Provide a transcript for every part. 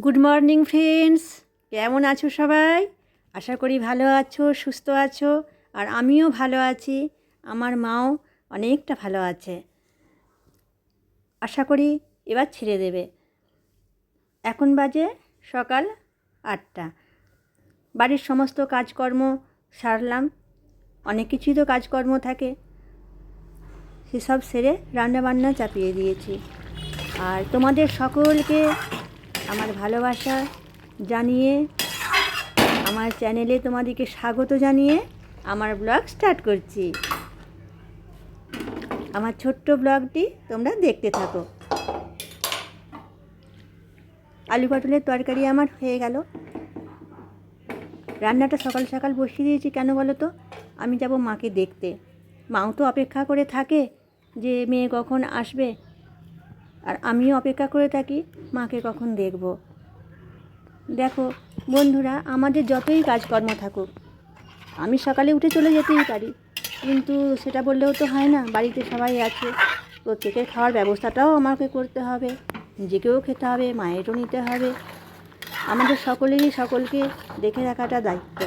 Good morning friends কেমন আছো সবাই? আশা করি ভালো আছো, সুস্থ আছো, আর আমিও ভালো আছি। আমার মাও অনেকটা ভালো আছে। আশা করি এবার ছেড়ে দেবে। এখন বাজে সকাল আটটা। বাড়ির সমস্ত কাজকর্ম সারলাম। অনেক কিছুই তো কাজকর্ম থাকে। সেসব সেরে রান্নাবান্না চাপিয়ে দিয়েছি। আর তোমাদের সকলকে আমার ভালোবাসা জানিয়ে আমার চ্যানেলে তোমাদেরকে স্বাগত জানিয়ে আমার ব্লগ স্টার্ট করছি। আমার ছোট্ট ব্লগটি তোমরা দেখতে থাকো। আলু পটলের তরকারি আমার হয়ে গেল। রান্নাটা সকাল সকাল বসিয়ে দিয়েছি, কেন বলো তো? আমি যাব মাকে দেখতে। মাও তো অপেক্ষা করে থাকে যে মেয়ে কখন আসবে। আর আমিও অপেক্ষা করে থাকি, মাকে কখন দেখব। দেখো, বন্ধুরা, আমাদের যতই কাজকর্ম থাকুক, আমি সকালে উঠে চলে যেতেই পারি। কিন্তু সেটা বললেও তো হয় না, বাড়িতে সবাই আছে। প্রত্যেকের খাওয়ার ব্যবস্থাটাও আমাকে করতে হবে, নিজেকেও খেতে হবে, মায়েরও নিতে হবে। আমাদের সকলেরই সকলকে দেখে রাখাটা দায়িত্ব।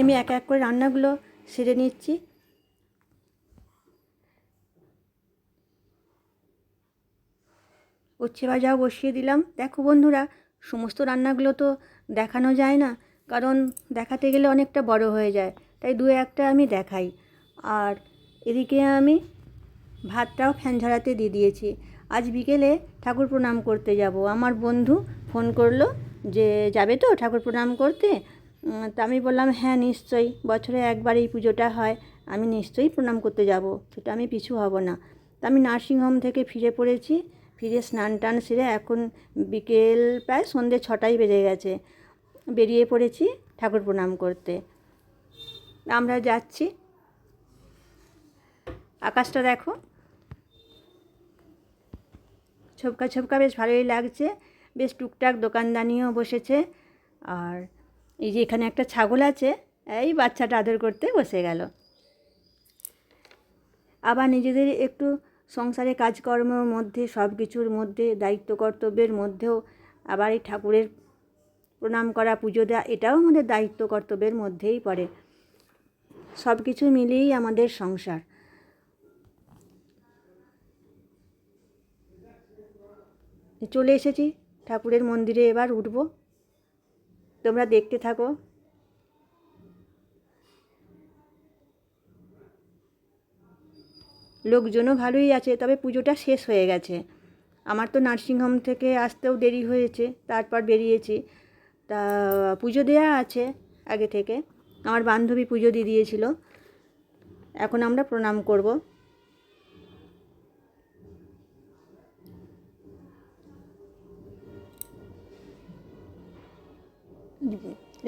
আমি এক এক করে রান্নাগুলো সেরে নিচ্ছি। উচ্ছে ভাজাও বসিয়ে দিলাম। দেখো বন্ধুরা, সমস্ত রান্নাগুলো তো দেখানো যায় না, কারণ দেখাতে গেলে অনেকটা বড় হয়ে যায়, তাই দু একটা আমি দেখাই। আর এদিকে আমি ভাতটাও ফ্যান ঝরাতে দিয়ে দিয়েছি। আজ বিকেলে ঠাকুর প্রণাম করতে যাব। আমার বন্ধু ফোন করল যে, যাবে তো ঠাকুর প্রণাম করতে? তা আমি বললাম হ্যাঁ নিশ্চয়ই। বছরে একবার এই পুজোটা হয়, আমি নিশ্চয়ই প্রণাম করতে যাব। সেটা আমি পিছু হব না। তা আমি নার্সিংহোম থেকে ফিরে পড়েছি। ফিরে স্নান টান সেরে এখন বিকেল প্রায় সন্ধ্যে ছটাই বেজে গেছে। বেরিয়ে পড়েছি ঠাকুর প্রণাম করতে। আমরা যাচ্ছি। আকাশটা দেখো। ছোপকা ছবকা বেশ ভালোই লাগছে। বেশ টুকটাক দোকানদানিও বসেছে। আর এই যে এখানে একটা ছাগল আছে, এই বাচ্চাটা আদর করতে বসে গেল। আবার নিজেদের একটু সংসারে কাজকর্মের মধ্যে, সব কিছুর মধ্যে, দায়িত্ব কর্তব্যের মধ্যেও আবার এই ঠাকুরের প্রণাম করা, পুজো দেওয়া, এটাও আমাদের দায়িত্ব কর্তব্যের মধ্যেই পড়ে। সব কিছু মিলিয়েই আমাদের সংসার। চলে এসেছি, ঠাকুরের মন্দিরে এবার উঠব। তোমরা দেখতে থাকো। লোকজনও ভালোই আছে, তবে পুজোটা শেষ হয়ে গেছে। আমার তো নার্সিংহোম থেকে আসতেও দেরি হয়েছে, তারপর বেরিয়েছি। তা পুজো দেয়া আছে আগে থেকে। আমার বান্ধবী পুজো দিয়ে দিয়েছিল। এখন আমরা প্রণাম করব।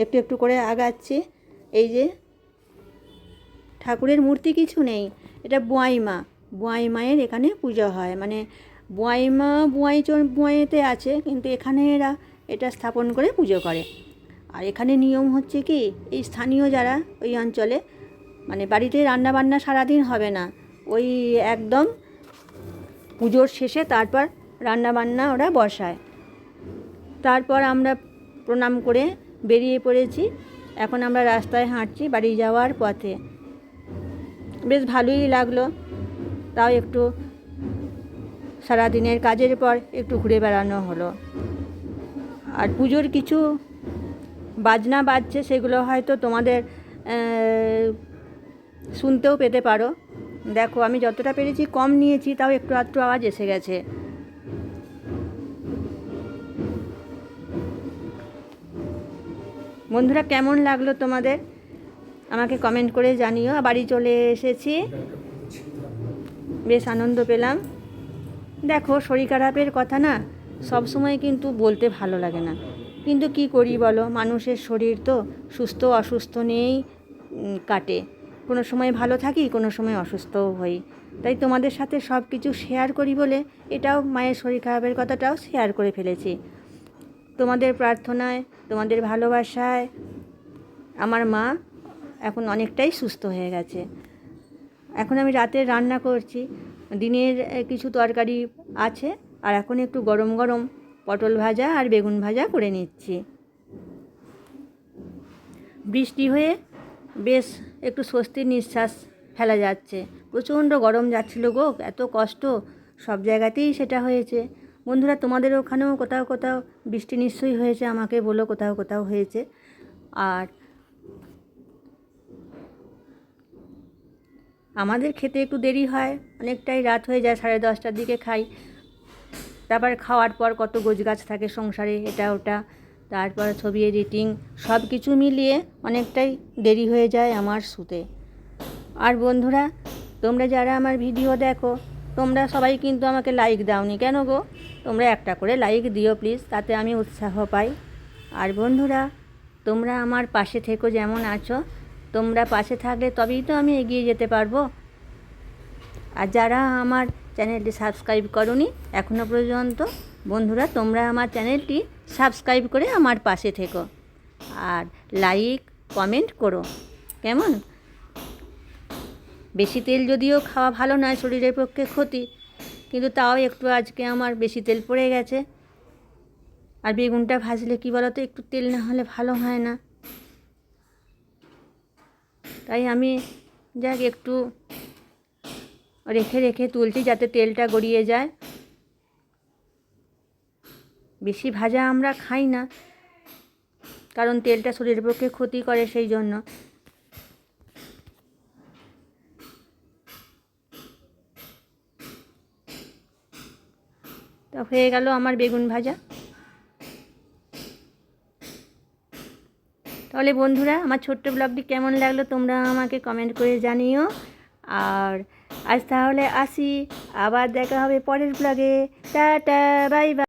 একটু একটু করে আগাচ্ছি। এই যে ঠাকুরের মূর্তি কিছু নেই। এটা বোয়াই মা বোয়াই মায়ের এখানে পুজো হয়। মানে বোয়াই মা বোয়াই বোয়াইতে আছে, কিন্তু এখানে এরা এটা স্থাপন করে পুজো করে। আর এখানে নিয়ম হচ্ছে কি, এই স্থানীয় যারা ওই অঞ্চলে মানে বাড়িতে রান্না বান্না সারাদিন হবে না, ওই একদম পুজোর শেষে তারপর রান্না বান্না ওরা বসায়। তারপর আমরা প্রণাম করে বেরিয়ে পড়েছি। এখন আমরা রাস্তায় হাঁটছি বাড়ি যাওয়ার পথে। বেশ ভালোই লাগল। তাও একটু সারাদিনের কাজের পর একটু ঘুরে বেড়ানো হলো। আর পুজোর কিছু বাজনা বাজছে সেগুলো হয়তো তোমাদের শুনতেও পেতে পারো। দেখো, আমি যতটা পেরেছি কম নিয়েছি, তাও একটু আধটু আওয়াজ এসে গেছে। বন্ধুরা, কেমন লাগল তোমাদের? আমাকে কমেন্ট করে জানিও। বাড়ি চলে এসেছি। বেশ আনন্দ পেলাম। দেখো, শরীর খারাপের কথা না, সব সময় কিন্তু বলতে ভালো লাগে না। কিন্তু কি করি বলো? মানুষের শরীর তো সুস্থ অসুস্থ নিয়েই কাটে। কোনো সময় ভালো থাকি, কোনো সময় অসুস্থও হই। তাই তোমাদের সাথে সব কিছু শেয়ার করি বলে এটাও মায়ের শরীর খারাপের কথাটাও শেয়ার করে ফেলেছি। তোমাদের প্রার্থনায়, তোমাদের ভালোবাসায়, আমার মা এখন অনেকটাই সুস্থ হয়ে গেছে। এখন আমি রাতে রান্না করছি। দিনের কিছু তরকারি আছে। আর এখন একটু গরম গরম পটল ভাজা আর বেগুন ভাজা করে নিচ্ছি। বৃষ্টি হয়ে বেশ একটু স্বস্তির নিঃশ্বাস ফেলা যাচ্ছে। প্রচণ্ড গরম যাচ্ছিল গো, এত কষ্ট। সব জায়গাতেই সেটা হয়েছে। বন্ধুরা, তোমাদের ওখানেও কোথাও কোথাও বৃষ্টি নিশ্চয়ই হয়েছে। আমাকে বলো কোথাও কোথাও হয়েছে। আর আমাদের খেতে একটু দেরি হয়, অনেকটাই রাত হয়ে যায়, সাড়ে দশটার দিকে খাই। তারপর খাওয়ার পর কত গোছগাছ থাকে সংসারে, এটা ওটা। তারপর ছবি এডিটিং সব কিছু মিলিয়ে অনেকটাই দেরি হয়ে যায় আমার শুতে। আর বন্ধুরা, তোমরা যারা আমার ভিডিও দেখো, তোমরা সবাই কিন্তু আমাকে লাইক দাওনি। কেন গো? তোমরা একটা করে লাইক দিও প্লিজ তাতে আমি উৎসাহ পাই। আর বন্ধুরা, তোমরা আমার পাশে থেকো যেমন আছো তোমরা পাশে থাকলে তবেই তো আমি এগিয়ে যেতে পারব। আর যারা আমার চ্যানেলটি সাবস্ক্রাইব করনি এখনও পর্যন্ত, বন্ধুরা, তোমরা আমার চ্যানেলটি সাবস্ক্রাইব করে আমার পাশে থেকো। আর লাইক, কমেন্ট করো। কেমন? বেশি তেল যদিও খাওয়া ভালো নয় শরীরের পক্ষে ক্ষতি, কিন্তু তাও একটু আজকে আমার বেশি তেল পড়ে গেছে। আর বেগুনটা ভাজলে কী বলো তো একটু তেল না হলে ভালো হয় না। তাই আমি যাক একটু রেখে রেখে তুলছি যাতে তেলটা গড়িয়ে যায়। বেশি ভাজা আমরা খাই না, কারণ তেলটা শরীরের পক্ষে ক্ষতি করে সেই জন্য। তো হয়ে গেল আমার বেগুন ভাজা। তাহলে বন্ধুরা, আমার ছোট্ট ব্লগটি কেমন লাগল তোমরা আমাকে কমেন্ট করে জানিও। আর আজ তাহলে আসি, আবার দেখা হবে পরের ব্লগে। Tata bye bye